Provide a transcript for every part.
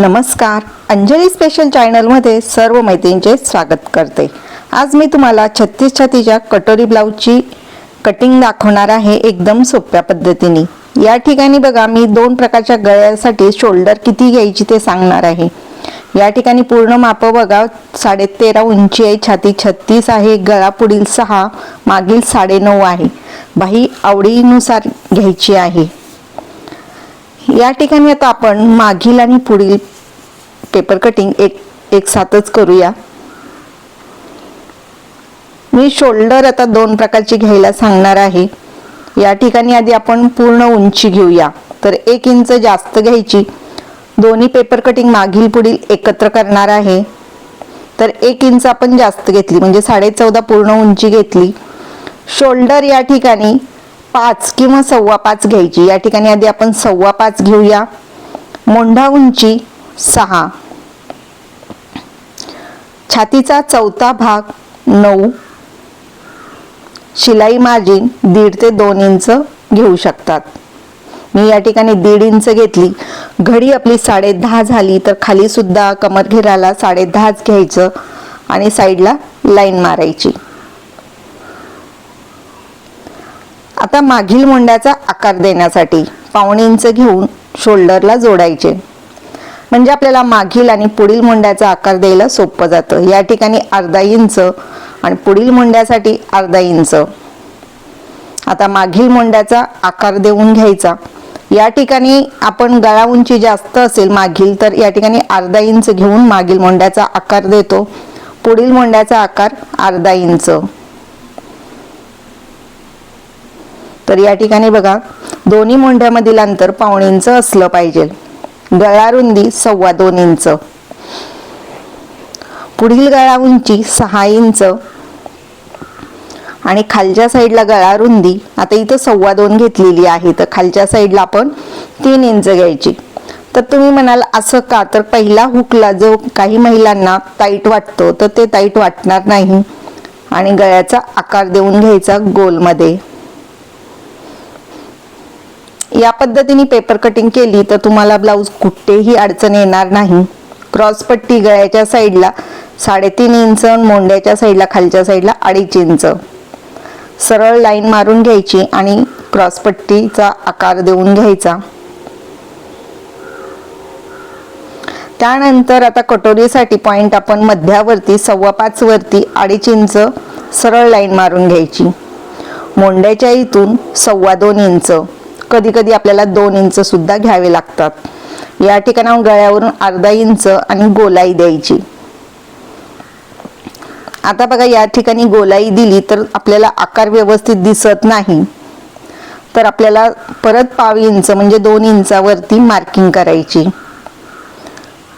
नमस्कार. अंजली स्पेशल चॅनलमध्ये सर्व मैत्रिणींचे स्वागत करते. आज मी तुम्हाला छत्तीस छातीच्या कटोरी ब्लाऊजची कटिंग दाखवणार आहे एकदम सोप्या पद्धतीने. या ठिकाणी बघा मी दोन प्रकारच्या गळ्यासाठी शोल्डर किती घ्यायची ते सांगणार आहे. या ठिकाणी पूर्ण माप बघा साडे तेरा उंची आहे छाती छत्तीस आहे गळा पुढील सहा मागील साडेनऊ आहे. बाही आवडीनुसार घ्यायची आहे. या ठिकाणी आता आपण मागील आणि पुढील पेपर कटिंग एक एक साथच करूया. मी शोल्डर आता दोन प्रकारची घ्यायला सांगणार आहे. या ठिकाणी आधी आपण पूर्ण उंची घेऊया. तर एक इंच जास्त घ्यायची. दोन्ही पेपर कटिंग मागील पुढील एकत्र करणार आहे. तर एक इंच आपण जास्त घेतली म्हणजे साडे चौदा पूर्ण उंची घेतली. शोल्डर या ठिकाणी पाच किंवा सव्वा पाच घ्यायची. या ठिकाणी आधी आपण सव्वा पाच घेऊया. मोंढा उंची सहा. छातीचा चौथा भाग नऊ. शिलाई मार्जिन दीड ते दोन इंच घेऊ शकतात. मी या ठिकाणी दीड इंच घेतली. घडी आपली साडे दहा झाली तर खाली सुद्धा कमर घेराला साडे दहाच घ्यायचं आणि साईडला लाईन मारायची. आता मागील मोंड्याचा आकार देण्यासाठी पावणे इंच घेऊन शोल्डरला जोडायचे. म्हणजे आपल्याला मागील आणि पुढील मोंड्याचा आकार द्यायला सोपं जातं. या ठिकाणी अर्धा इंच आणि पुढील मोंड्यासाठी अर्धा इंच. आता मागील मोंड्याचा आकार देऊन घ्यायचा. या ठिकाणी आपण गळा उंची जास्त असेल मागील तर या ठिकाणी अर्धा इंच घेऊन मागील मोंड्याचा आकार देतो. पुढील मोंड्याचा आकार अर्धा इंच. तर या ठिकाणी बघा दोन्ही मोंढ्यामधील अंतर पाऊण इंच असलं पाहिजे. गळा रुंदी सव्वा दोन इंच. पुढील गळा उंची सहा इंच. आणि खालच्या साईडला गळा रुंदी आता इथं सव्वा दोन घेतलेली आहे तर खालच्या साईडला आपण तीन इंच घ्यायची. तर तुम्ही म्हणाल असं का? तर पहिला हुकला जो काही महिलांना ताईट वाटतो तर ते ताईट वाटणार नाही. आणि गळ्याचा आकार देऊन घ्यायचा गोलमध्ये. या पद्धतीने पेपर कटिंग केली तर तुम्हाला ब्लाऊज कुठेही अडचण येणार नाही. क्रॉस पट्टी गळ्याच्या साईडला साडेतीन इंच मोंड्याच्या साईडला खालच्या साईडला अडीच इंच. सरळ लाईन मारून घ्यायची आणि क्रॉस पट्टीचा आकार देऊन घ्यायचा. त्यानंतर आता कटोरीसाठी पॉइंट आपण मध्यावरती सव्वा पाच वरती अडीच इंच सरळ लाईन मारून घ्यायची. मोंड्याच्या इथून सव्वा दोन इंच. कधी कधी आपल्याला दोन इंच सुद्धा घ्यावे लागतात. या ठिकाणाहून गळ्यावरून अर्धा इंच आणि गोलाई द्यायची. आता बघा या ठिकाणी गोलाई दिली तर आपल्याला आकार व्यवस्थित दिसत नाही. तर आपल्याला परत पाव इंच म्हणजे दोन इंचावरती मार्किंग करायची.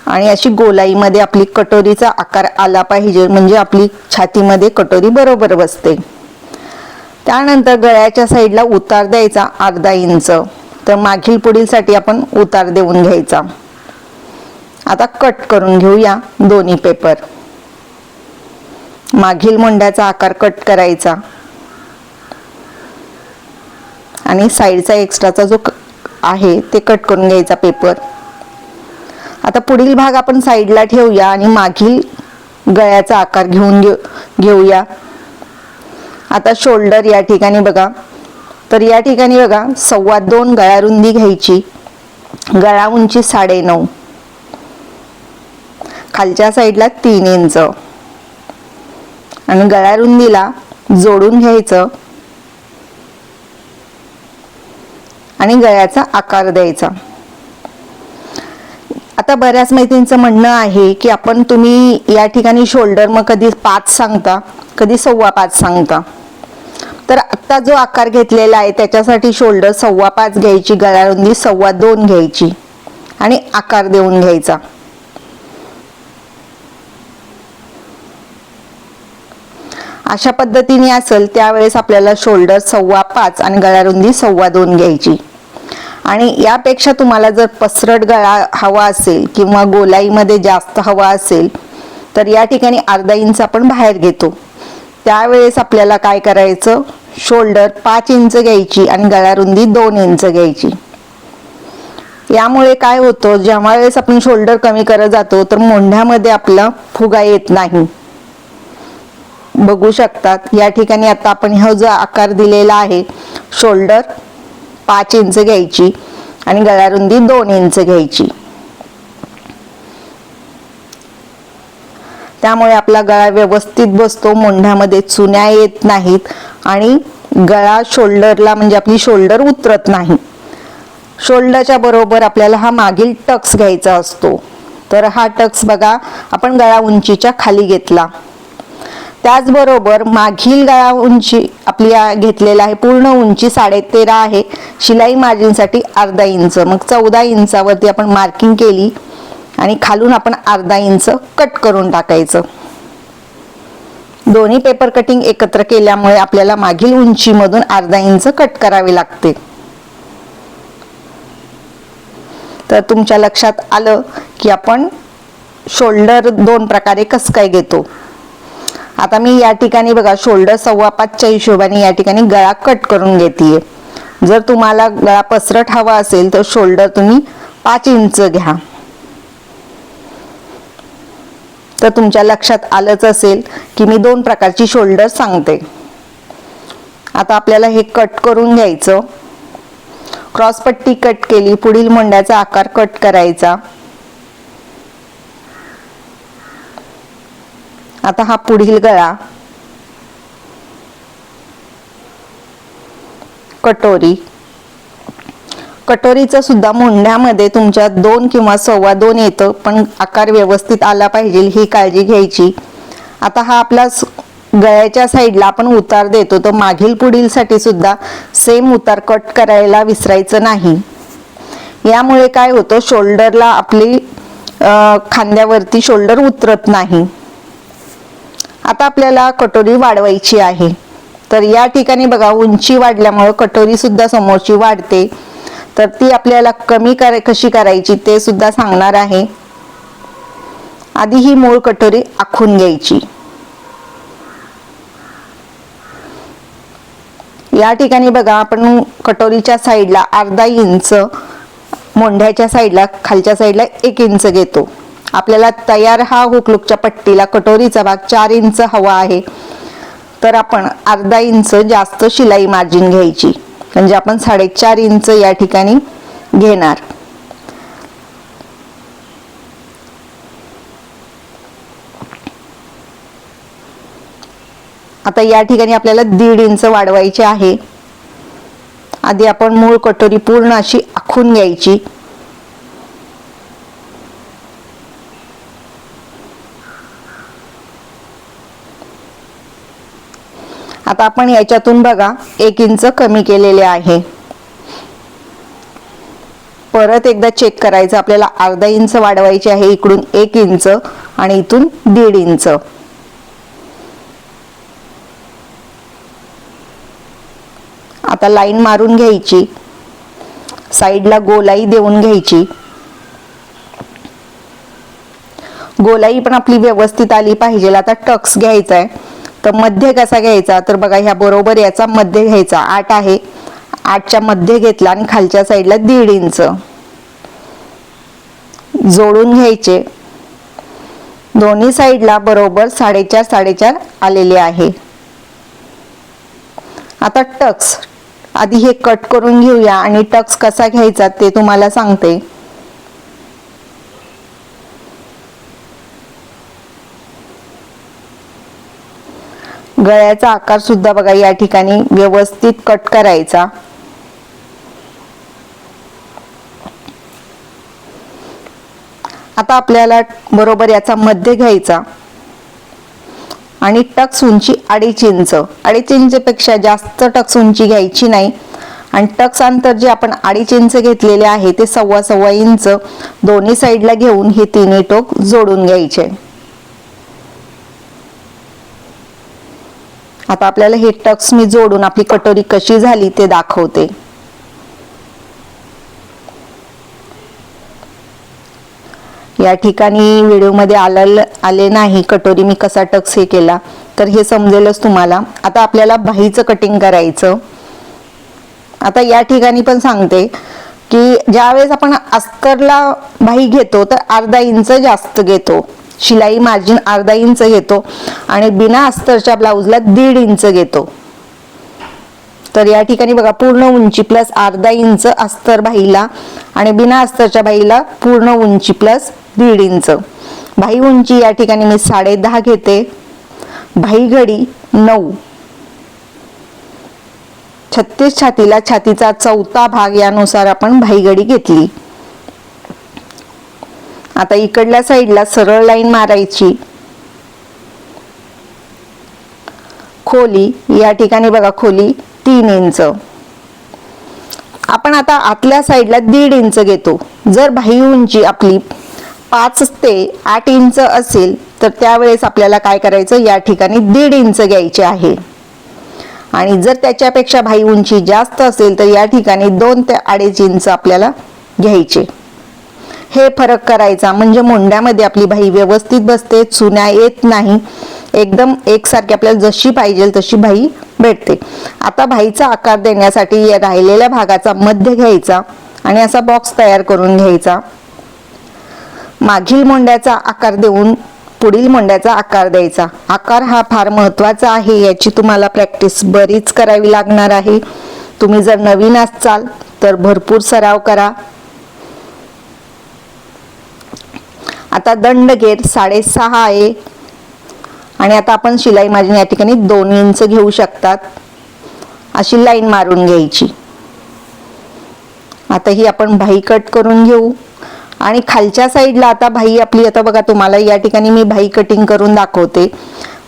आणि अशी गोलाईमध्ये आपली कटोरीचा आकार आला पाहिजे म्हणजे आपली छातीमध्ये कटोरी बरोबर बसते. त्यानंतर गळ्याच्या साईडला उतार द्यायचा अर्धा इंच. तर मागील पुढीलसाठी आपण उतार देऊन घ्यायचा. आता कट करून घेऊया दोन्ही पेपर. मागील मोंड्याचा आकार कट करायचा. आणि साईडचा एक्स्ट्राचा जो आहे ते कट करून घ्यायचा पेपर. आता पुढील भाग आपण साईडला ठेवूया आणि मागील गळ्याचा आकार घेऊन घेऊया. आता शोल्डर या ठिकाणी बघा. तर या ठिकाणी बघा सव्वा दोन गळा रुंदी घ्यायची. गळा उंची साडे नऊ. खालच्या साईडला तीन इंच. आणि गळा रुंदीला जोडून घ्यायचं. आणि गळ्याचा आकार द्यायचा. आता बऱ्याच मैत्रिणींचं म्हणणं आहे की आपण तुम्ही या ठिकाणी शोल्डर मग कधी पाच सांगता कधी सव्वा पाच सांगता. तर आत्ता जो आकार घेतलेला आहे त्याच्यासाठी शोल्डर सव्वा पाच घ्यायची गळा रुंदी सव्वा दोन घ्यायची आणि आकार देऊन घ्यायचा. अशा पद्धतीने असेल त्यावेळेस आपल्याला शोल्डर सव्वा पाच आणि गळारुंदी सव्वा दोन घ्यायची. आणि यापेक्षा तुम्हाला जर पसरट गळा हवा असेल किंवा गोलाईमध्ये जास्त हवा असेल तर या ठिकाणी अर्धा इंच आपण बाहेर घेतो. त्यावेळेस आपल्याला काय करायचं? शोल्डर पाच इंच घ्यायची आणि गळ्या रुंदी दोन इंच घ्यायची. यामुळे काय होतं जेव्हा वेळेस आपण शोल्डर कमी करत जातो तर मोंढ्यामध्ये आपला फुगा येत नाही. बघू शकतात. या ठिकाणी आता आपण हा जो आकार दिलेला आहे शोल्डर पाच इंच घ्यायची आणि गळ्या रुंदी दोन इंच घ्यायची. त्यामुळे आपला गळा व्यवस्थित बसतो मोंढ्यामध्ये चुन्या येत नाहीत आणि गळा शोल्डरला म्हणजे आपली शोल्डर उतरत नाही. शोल्डरच्या बरोबर आपल्याला हा मागील टक्स घ्यायचा असतो. तर हा टक्स बघा आपण गळा उंचीच्या खाली घेतला. त्याचबरोबर मागील गळा उंची आपली घेतलेला आहे पूर्ण उंची साडे तेरा आहे. शिलाई मार्जिनसाठी अर्धा इंच मग चौदा इंचावरती आपण मार्किंग केली. आणि खालून आपण अर्धा इंच कट करून टाकायचं. दोन्ही पेपर कटिंग एकत्र केल्यामुळे आपल्याला मागील उंचीमधून अर्धा इंच कट करावे लागते. तर तुमच्या लक्षात आलं की आपण शोल्डर दोन प्रकारे कस काय घेतो? आता मी या ठिकाणी बघा शोल्डर सव्वा पाचच्या हिशोबाने या ठिकाणी गळा कट करून घेते जर तुम्हाला गळा पसरट हवा असेल तर शोल्डर तुम्ही पाच इंच घ्या. तर तुमच्या लक्षात आलंच असेल की मी दोन प्रकारची शोल्डर सांगते. आता आपल्याला हे कट करून घ्यायचं. क्रॉसपट्टी कट केली पुढील मुंड्याचा आकार कट करायचा. आता हा पुढील गळा. कटोरी. कटोरीचं सुद्धा मुंड्यामध्ये तुमच्या दोन किंवा सव्वा दोन येतं पण आकार व्यवस्थित आला पाहिजे ही काळजी घ्यायची. आता हा आपला स- गळ्याच्या साईडला आपण उतार देतो तर मागील पुढीलसाठी सुद्धा सेम उतार कट करायला विसरायचं नाही. यामुळे काय होतं शोल्डरला आपली खांद्यावरती शोल्डर उतरत नाही. आता आपल्याला कटोरी वाढवायची आहे. तर या ठिकाणी बघा उंची वाढल्यामुळे कटोरी सुद्धा समोरची वाढते. तर ती आपल्याला कमी कर कशी करायची ते सुद्धा सांगणार आहे. आधी ही मूळ कटोरी आखून घ्यायची. या ठिकाणी बघा आपण कटोरीच्या साईडला अर्धा इंच मोंढ्याच्या साईडला खालच्या साईडला एक इंच घेतो. आपल्याला तयार हा हुकलुकच्या पट्टीला कटोरीचा भाग चार इंच हवा आहे. तर आपण अर्धा इंच जास्त शिलाई मार्जिन घ्यायची. म्हणजे आपण साडेचार इंच या ठिकाणी घेणार. आता या ठिकाणी आपल्याला दीड इंच वाढवायचे आहे. आधी आपण मूळ कटोरी पूर्ण अशी आखून घ्यायची. आता आपण याच्यातून बघा एक इंच कमी केलेले आहे. परत एकदा चेक करायचं आपल्याला अर्धा इंच वाढवायचे आहे इकडून एक इंच आणि इथून दीड इंच. आता लाईन मारून घ्यायची. साईडला गोलाई देऊन घ्यायची. गोलाई पण आपली व्यवस्थित आली पाहिजे. आता टक्स घ्यायचा आहे तर मध्य कसा घ्यायचा? तर बघा ह्या बरोबर याचा मध्य घ्यायचा. आठ आहे. आठच्या मध्ये घेतला आणि खालच्या साईडला दीड इंच. जोडून घ्यायचे. दोन्ही साईडला बरोबर साडेचार साडेचार आलेले आहे. आता टक्स. आधी हे कट करून घेऊया आणि टक्स कसा घ्यायचा ते तुम्हाला सांगते. गळ्याचा आकार सुद्धा बघा या ठिकाणी व्यवस्थित कट करायचा. आता आपल्याला बरोबर याचा मध्य घ्यायचा. आणि टक्स उंची अडीच इंच. अडीच इंचपेक्षा जास्त टक्स उंची घ्यायची नाही. आणि टक्स अंतर जे आपण अडीच इंच घेतलेले आहे ते सव्वा सव्वा इंच. दोन्ही साईडला घेऊन हे तिन्ही टोक जोडून घ्यायचे. आता आपल्याला हे टक्स मी जोडून आपली कटोरी कशी झाली ते दाखवते. या ठिकाणी व्हिडिओमध्ये आलं आले नाही कटोरी मी कसा टक्स हे केला तर हे समजेलच तुम्हाला. आता आपल्याला बाहीचं कटिंग करायचं. आता या ठिकाणी पण सांगते की ज्यावेळेस आपण अस्तरला बाही घेतो तर अर्धा इंच जास्त घेतो. शिलाई मार्जिन अर्धा इंच घेतो आणि बिना अस्तरच्या ब्लाऊजला दीड इंच घेतो. तर या ठिकाणी बघा पूर्ण उंची प्लस अर्धा इंच अस्तर बाहीला आणि बिना अस्तरच्या बाईला पूर्ण उंची प्लस दीड इंच. बाई उंची या ठिकाणी मी साडे दहा घेते. बाई घडी नऊ. छत्तीस छातीला छातीचा चौथा भाग यानुसार आपण भाईगडी घेतली. आता इकडल्या साईडला सरळ लाईन मारायची. खोली या ठिकाणी बघा खोली तीन इंच. आपण आता आतल्या साईडला दीड इंच घेतो. जर बाही उंची आपली पाच ते आठ इंच असेल तर त्यावेळेस आपल्याला काय करायचं? या ठिकाणी दीड इंच घ्यायचे आहे. आणि जर त्याच्यापेक्षा भाई उंची जास्त असेल तर या ठिकाणी दोन ते अडीच इंच आपल्याला घ्यायचे. हे फरक करायचा. म्हणजे मुंड्यामध्ये आपली भाई व्यवस्थित बसते चुन्या येत नाही. एकदम एकसारखी आपल्याला जशी पाहिजे तशी भाई भेटते. आता भाईचा आकार देण्यासाठी या राहिलेल्या भागाचा मध्य घ्यायचा आणि असा बॉक्स तयार करून घ्यायचा. मागील मोंड्याचा आकार देऊन पुढील मोंड्याचा आकार द्यायचा. आकार हा फार महत्त्वाचा आहे याची तुम्हाला प्रॅक्टिस बरीच करावी लागणार आहे. तुम्ही जर नवीन असाल तर भरपूर सराव करा. आता दंड घेत साडेसहा आहे. आणि आता आपण शिलाई मार्जिन या ठिकाणी दोन इंच घेऊ शकतात. अशी लाईन मारून घ्यायची. आता ही आपण भाई कट करून घेऊ. आणि खालच्या साईडला आता भाई आपली आता बघा तुम्हाला या ठिकाणी मी भाई कटिंग करून दाखवते.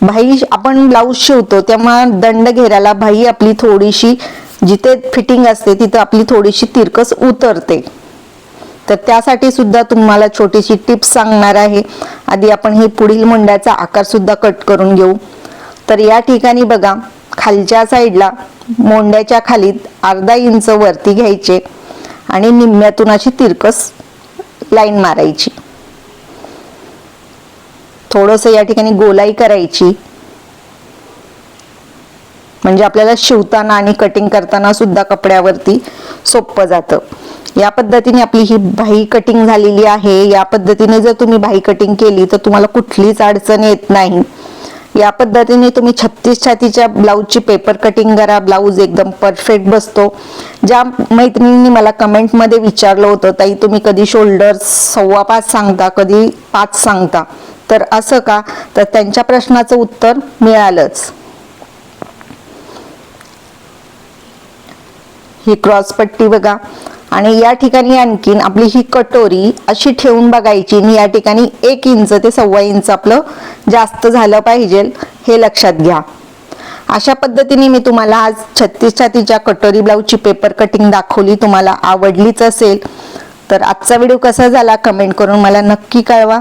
भाई आपण ब्लाऊज शिवतो तेव्हा दंड घेराला भाई आपली थोडीशी जिथे फिटिंग असते तिथं आपली थोडीशी तिरकस उतरते. तर त्यासाठी सुद्धा तुम्हाला छोटीशी टिप्स सांगणार आहे. आधी आपण हे पुढील मुंड्याचा आकार सुद्धा कट करून घेऊ. तर या ठिकाणी बघा खालच्या साईडला मोंड्याच्या खाली अर्धा इंच वरती घ्यायचे आणि निम्म्यातून अशी तिरकस लाईन मारायची. थोडस या ठिकाणी गोलाई करायची. म्हणजे आपल्याला शिवताना आणि कटिंग करताना सुद्धा कपड्यावरती सोपं जातं. या पद्धतीने आपली ही भाई कटिंग झालेली आहे. या पद्धतीने जर तुम्ही भाई कटिंग केली तर तुम्हाला कुठलीच अडचण येत नाही. या पद्धतीने तुम्ही छत्तीस छातीच्या ब्लाऊजची पेपर कटिंग करा. ब्लाऊज एकदम परफेक्ट बसतो. ज्या मैत्रिणींनी मला कमेंटमध्ये विचारलं होतं ताई तुम्ही कधी शोल्डर सव्वा पाच सांगता कधी पाच सांगता? तर असं का? तर त्यांच्या प्रश्नाचं उत्तर मिळालंच. ही क्रॉस पट्टी बघा. आणि या ठिकाणी आणखीन आपली ही कटोरी अशी ठेवून बघायची. आणि या ठिकाणी एक इंच ते सव्वा इंच आपलं जास्त झालं पाहिजे हे लक्षात घ्या. अशा पद्धतीने मी तुम्हाला आज छत्तीस छातीच्या कटोरी ब्लाऊजची पेपर कटिंग दाखवली. तुम्हाला आवडलीच असेल. तर आजचा व्हिडिओ कसा झाला? कमेंट करून मला नक्की कळवा.